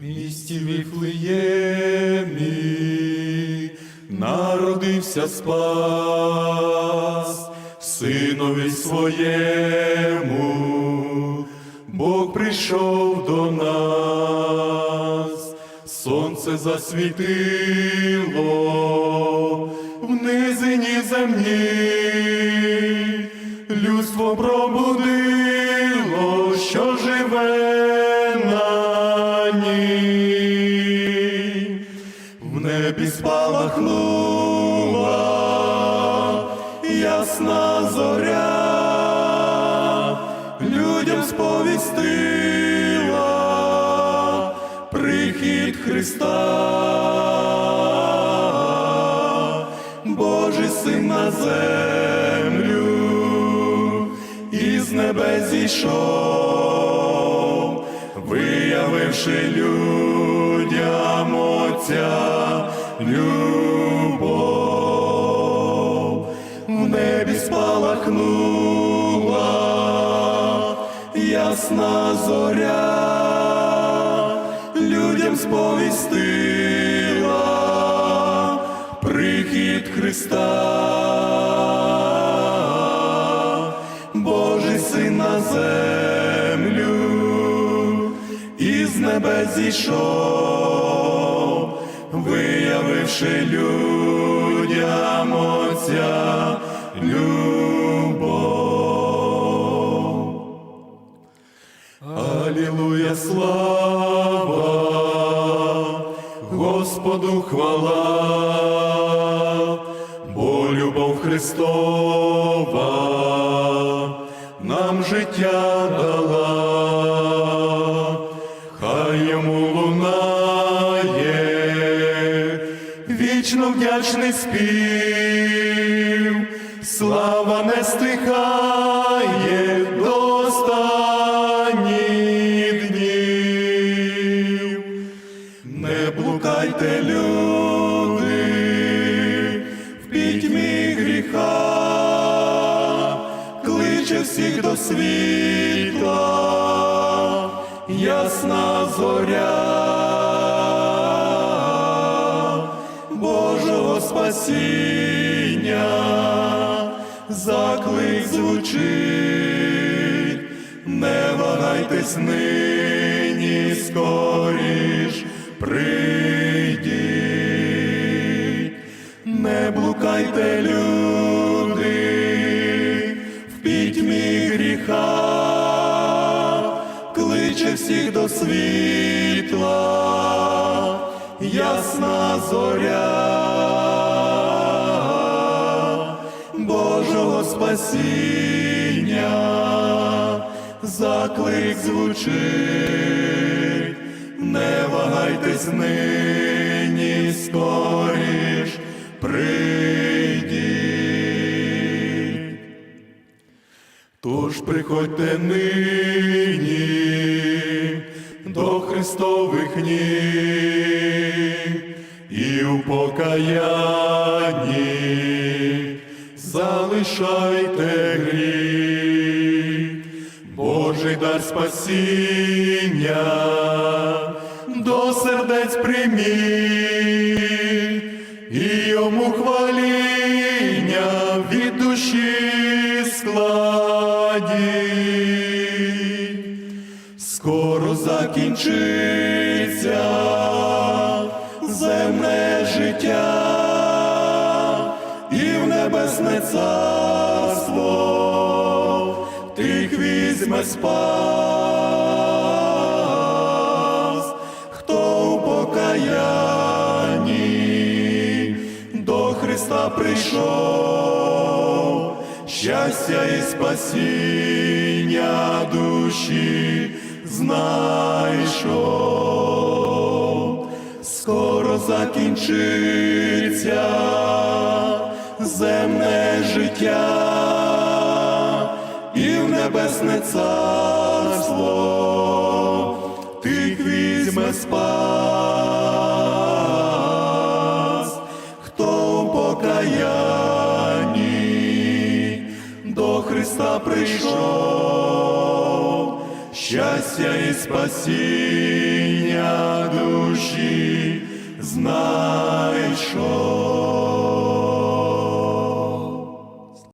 місті Віфлеємі народився спас, синові своєму, Бог прийшов до нас, сонце засвітило в низині землі, людство пробудило, що живе на. В небі спалахнула ясна зоря, людям сповістила прихід Христа, Божий син на землю, із небес зійшов, виявивши людям Отця любов, в небі спалахнула ясна зоря, людям сповістила прихід Христа, Божий син на землю, із зійшов, виявивши людям Отця любов. Алілуя, слава, Господу хвала, бо любов Христова нам життя дала, вдячний спів, слава не стихає до останніх днів. Не блукайте, люди, в пітьмі гріха, кличе всіх до світла, ясна зоря спасіння, заклик звучить, не вагайтесь нині скоріш. Прийдіть, не блукайте, люди, в пітьмі гріха, кличе всіх до світла, ясна зоря спасіння, заклик звучить, не вагайтесь нині скоріш прийдіть. Тож приходьте нині до Христових ніг і у покаянні залишайте гріх, Божий дар спасіння до сердець прийміть і йому хваління від душі складіть. Скоро закінчиться земне життя небесне царство тих візьме спас, хто у покаянні до Христа прийшов, щастя і спасіння душі знайшов, скоро закінчиться земне життя і в небесне царство. Тих візьме спас, хто в покаянні до Христа прийшов, щастя і спасіння душі знайшов.